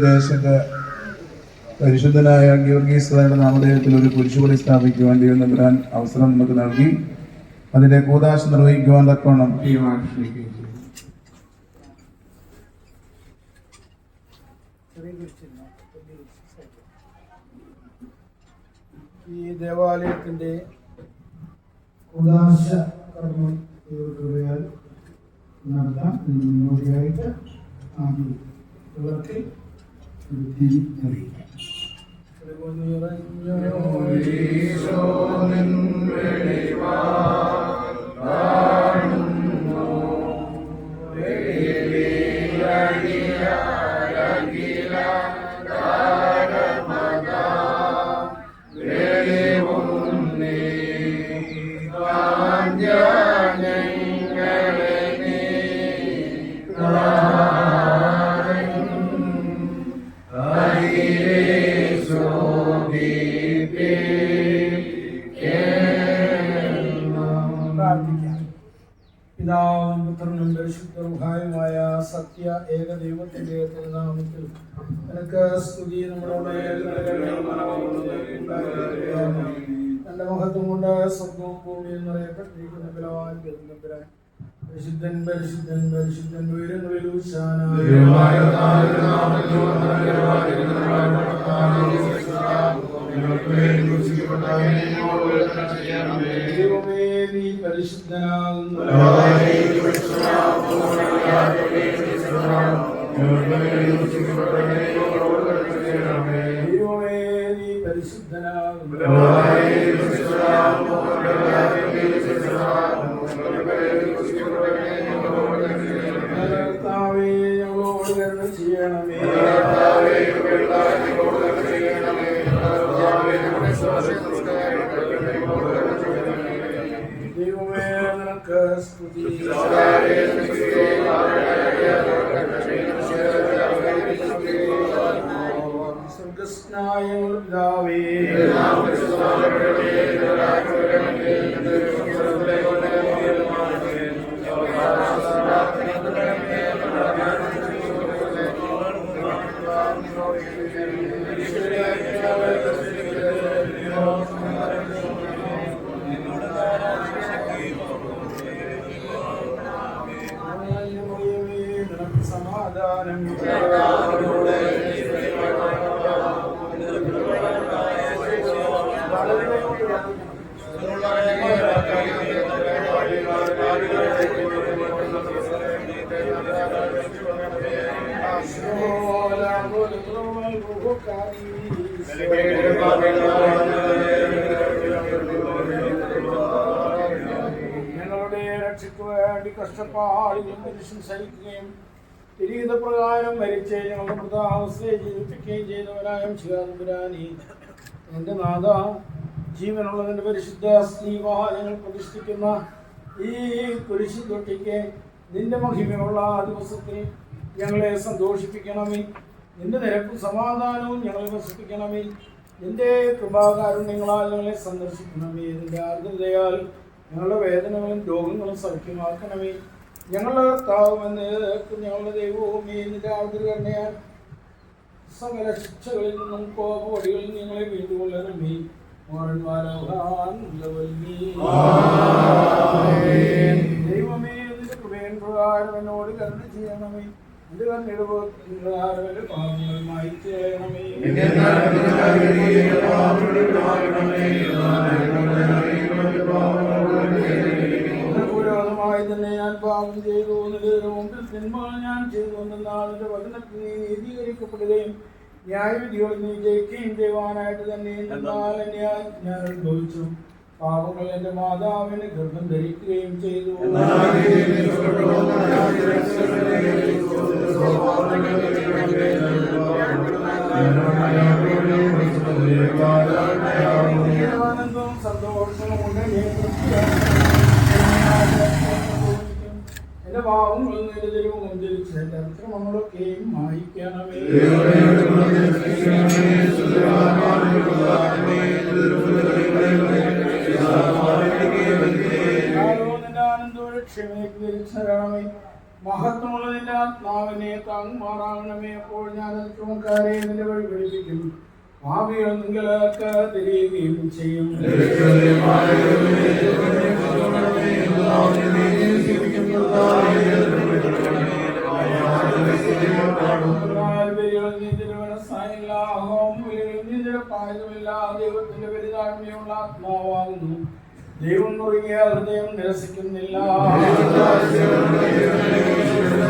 ദേശത്തെ പരിശുദ്ധനായ ഗീവർഗീസ് നാമധേയത്തിൽ ഒരു കുരിശുപടി സ്ഥാപിക്കുവാൻ ദൈവം നൽകാൻ അവസരം നമുക്ക് നൽകി. അതിന്റെ കൂതാശ നിർവഹിക്കുവാൻ തക്കോണം ഈ ദേവാലയത്തിന്റെ ഉദാശ കർമ്മം ദൈവകൃപയാൽ നടത്താം മുന്നോടിയായിട്ട് ആദ്യം വിളക്കിൽ തിരി അറിയിക്കാം. പ്രാർത്ഥിക്കാം നിനക്ക് സ്തുതി നമ്മളോട് നല്ല മഹത്വം കൊണ്ട് സ്വർഗവും ഭൂമിയും നിറയപ്പെട്ടിരിക്കുന്ന ബലവാൻ പെരുന്നവരാൻ പരിശുദ്ധൻ പരിശുദ്ധൻ പരിശുദ്ധൻ ഉയരങ്ങളിൽ ദൈവമേ നീ പരിശുദ്ധനാകുന്നു. ദൈവമേ ഞങ്ങളുടെ രക്ഷയ്ക്ക് വേണ്ടി കഷ്ടപ്പാടുകളും മനുഷ്യൻ സഹിക്കുകയും തിരികെ പ്രകാരം മരിച്ച്. ഞങ്ങളുടെ മൃതാവസ്ഥയെ ജീവിപ്പിക്കുകയും ചെയ്തവനായ ശിവാനന്ദരാനി എന്റെ നാഥ ജീവനുള്ളതിന്റെ പരിശുദ്ധ സ്ത്രീവാഹനങ്ങൾ പ്രതിഷ്ഠിക്കുന്ന ഈ കുരിശു നിന്റെ മഹിമയുള്ള ആ ദിവസത്തിൽ ഞങ്ങളെ സന്തോഷിപ്പിക്കണമേ. നിന്റെ നിരക്കും സമാധാനവും ഞങ്ങളെ വസിപ്പിക്കണമേ നിന്റെ കൃപാകാരുണ്യങ്ങളാൽ ഞങ്ങളെ സന്ദർശിക്കണമേ. നിന്റെ ആർദ്രതയാൽ ഞങ്ങളുടെ വേദനകളും രോഗങ്ങളും സൗഖ്യമാക്കണമേ. ഞങ്ങളുടെ കർത്താവുമെന്ന് ഞങ്ങളുടെ ദൈവവും നിന്റെ ആർദ്രകരണയാൽ സകല ശിക്ഷകളിൽ നിന്നും കോപവടികളിൽ നിന്നും ഞങ്ങളെ വീണ്ടുകൊള്ളണമേ. ദൈവമേ നിന്റെ കൃപയൻ പ്രകാരം എന്നോട് കരുണ ചെയ്യണമേ. തന്നെ ഞാൻ പാപം ചെയ്തു നിന്റെ മുമ്പിൽ തിന്മകൾ ഞാൻ ചെയ്തു വചനത്തിൽ നീ നീതീകരിക്കപ്പെടുകയും ന്യായവിധികൾ നീ ജയിക്കുകയും ചെയ്യുവാനായിട്ട് തന്നെ എന്നാൽ ഞാൻ ഞാൻ അനുഭവിച്ചു. പാപങ്ങൾ എന്റെ മാതാവിന് ഗർഭം ധരിക്കുകയും ചെയ്തു. ആനന്ദവും സന്തോഷവും ഉണ്ട്. എന്റെ പാവങ്ങളും നിരതരവും അഞ്ചരിച്ച് എന്റെ അക്രമങ്ങളൊക്കെയും മായിക്കണമേ മഹത്വമുള്ള നിന്റെ ആത്മാവിനെ താങ്ങുമാറാകണമേ അപ്പോൾ ഞാൻ അൽക്കുമക്കാരെ നിന്റെ വഴി പഠിപ്പിക്കും. ഭാവികൾ നിങ്ങൾക്ക് തിരിയുകയും ചെയ്യും. ദൈവത്തിന്റെ പെരുതാഴ്മയുള്ള ആത്മാവാകുന്നു. ദൈവം നുറുങ്ങിയ ഹൃദയം നിരസിക്കുന്നില്ല.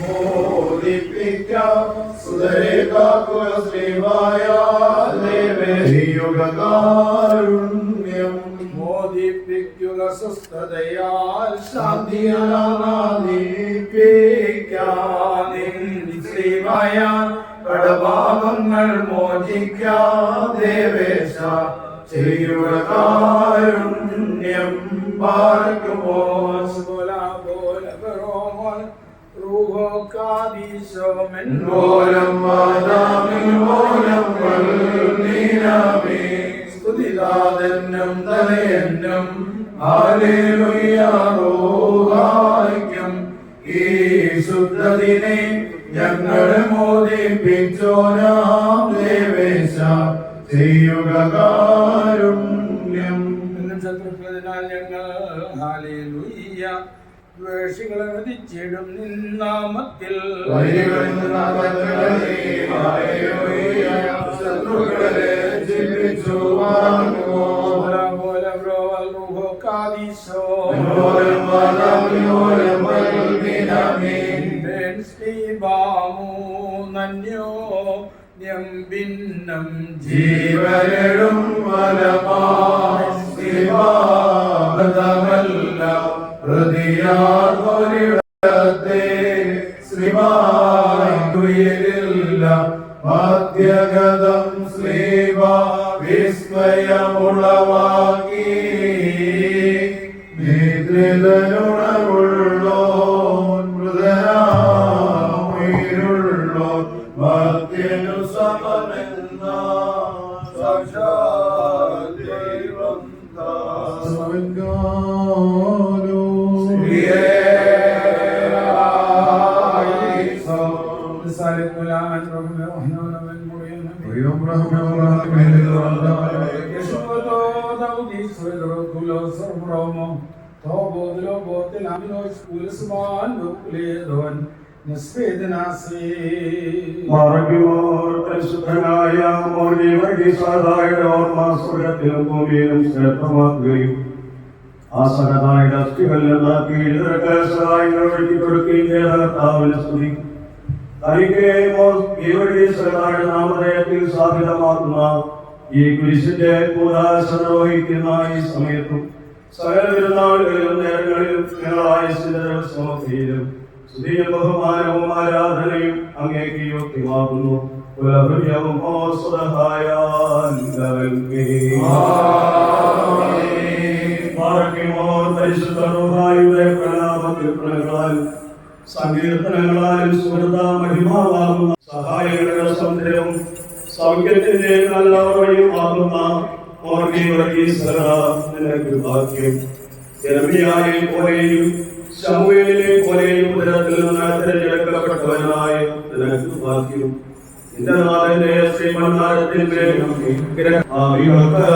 ബ്രോലു കാദീശോ ബഹുമാനങ്ങൾ ശ്രീബായാൽ മോദിപ്പിച്ചോനെ സഭയെ യുഗകാരുണ്യം മോദിപ്പിക്കുക സ്വസ്ഥതയാൽ ശാന്തി ശ്രീമയാൻ കടഭാവങ്ങൾ മോചിക്കാദേവേശ ചെയ്യുക കാരുണ്യം. പാർക്കുമോ? മോലം മാതാമിൽ മോലം നീനാമേ സ്തുതിദാതനും തലയനും ഹാലേലുയ്യാറോഹായ്ക്കും ഈ ശുദ്ധതിനെ ഞങ്ങളെ മോദിപ്പിച്ചോനാം ദേവേശ. ചെയ്യുക കാരുണ്യം. ശത്രുക്കളതിനാൽ ഞങ്ങൾ ഹാലേലൂയ്യ ദ്വേഷികളെ വധിച്ചിടും നിന്നാമത്തിൽ ശത്രുക്കളെ ജീവിച്ചു വാങ്ങുമോ മധ്യഗതം ശ്രീവ വിസ്മയമുളവാക്കി നിദ്രിതനുണവുള്ളോ മൃതനായിരുള്ളോ ഭക്തിനു സമമെന്ന സാക്ഷാൽ ദൈവം താസ്വൽഗാനോ മുറിയനം യശോദോ ദൗദി സ്വരോ കുലോ സർബ്രോമോ തോബോദിലോ ബോത്തിൽ അമിനോസ് കുലസ്മാൻ ബുക്ലേദോൻ നിസ്വേദനാസേ മറയ്ക്കുമോർ പരിശുദ്ധനായ മോർഗീവർഗീസാദായുടെ ഓർമ്മ സ്വർഗത്തിലും ഭൂമിയിലും ശ്രേഷ്ഠമാക്കുകയും ആ സഹതായുടെ അസ്ഥികളിലെന്ന പീഡിതർക്ക് സഹായങ്ങൾ ഒഴുക്കി കൊടുക്കുകയും ചെയ്ത നാമധേയത്തിൽ സ്ഥാപിതമാക്കുന്ന ഈ കുരിശിന്റെ കൂതാശ നിർവഹിക്കുന്ന ഈ സമയത്തും സകല വിരുന്നാളുകളിലും നേരങ്ങളിലും ഞങ്ങളായുസിന്റെ ദിവസമൊക്കെയിലും സ്തുതിയും ബഹുമാനവും ആരാധനയും അങ്ങേക്ക് യോഗ്യമാകുന്നു. പുലഹൃദയവും പരിശുദ്ധരുടെ പ്രണാമത്തിൽ പ്രണങ്ങളാലും സങ്കീർത്തനങ്ങളാലും സുഹൃത മഹിമാവാകുന്ന സഹായങ്ങളുടെ സൗന്ദര്യവും സൗഖ്യത്തിന്റെ നല്ല വഴിയും ആകുന്ന നിനക്ക് ഭാഗ്യം. നിനക്ക് ഭാഗ്യം.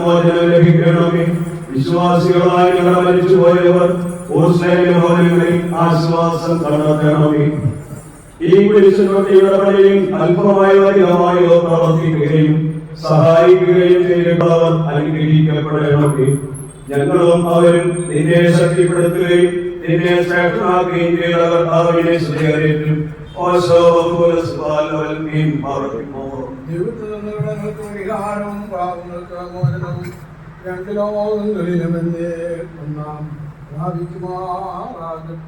മോചനം ലഭിക്കണമേ. വിശ്വാസികളായി മരിച്ചുപോയവർ ഓസ്ട്രേലിയകളിൽ ആശ്വാസം കണ്ടെത്തണമേ. ഈ കുരിശുകൊട്ടിയുടെ പണിയും അല്പമായോ അധികമായോ പ്രവർത്തിക്കുകയും സഹായിക്കുകയും ചെയ്യേണ്ടവർ അനുഗ്രഹിക്കപ്പെടണമേ. ഞങ്ങളും അവരും നിന്നെ ശക്തിപ്പെടുത്തുകയും നിന്നെ ശ്രേഷ്ഠമാക്കുകയും ചെയ്തവർ കർത്താവിനെ സ്വീകരിക്കും ഓശോ പാർക്കുമോ ദൈവത്തിൽ പരിഹാരവും പാവങ്ങൾക്ക് മോചനവും രണ്ട് ലോകങ്ങളിലും എന്നെ ഒന്നാം പ്രാപിക്കുമാറാകട്ടെ.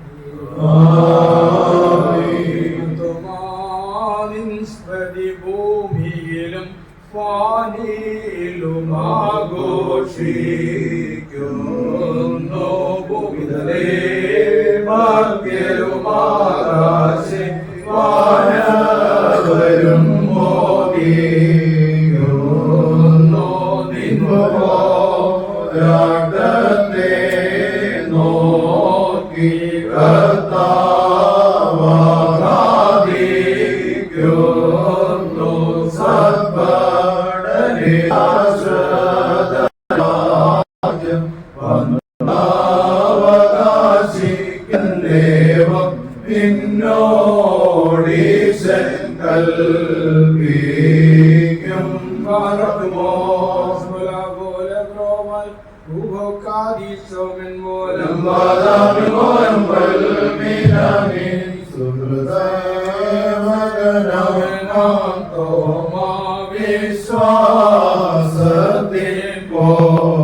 ഭൂമിയിലും വാനിയിലും ആഘോഷിക്കുന്നു ഭൂമിതലേ മധ്യരുമാകാശേ വാനവരും بهم بارك الله ولا بول برومل روحك عديس من مول مالا بمول بل بنامي سبرزاي مدنا من أنتو ما بسوا صدقوا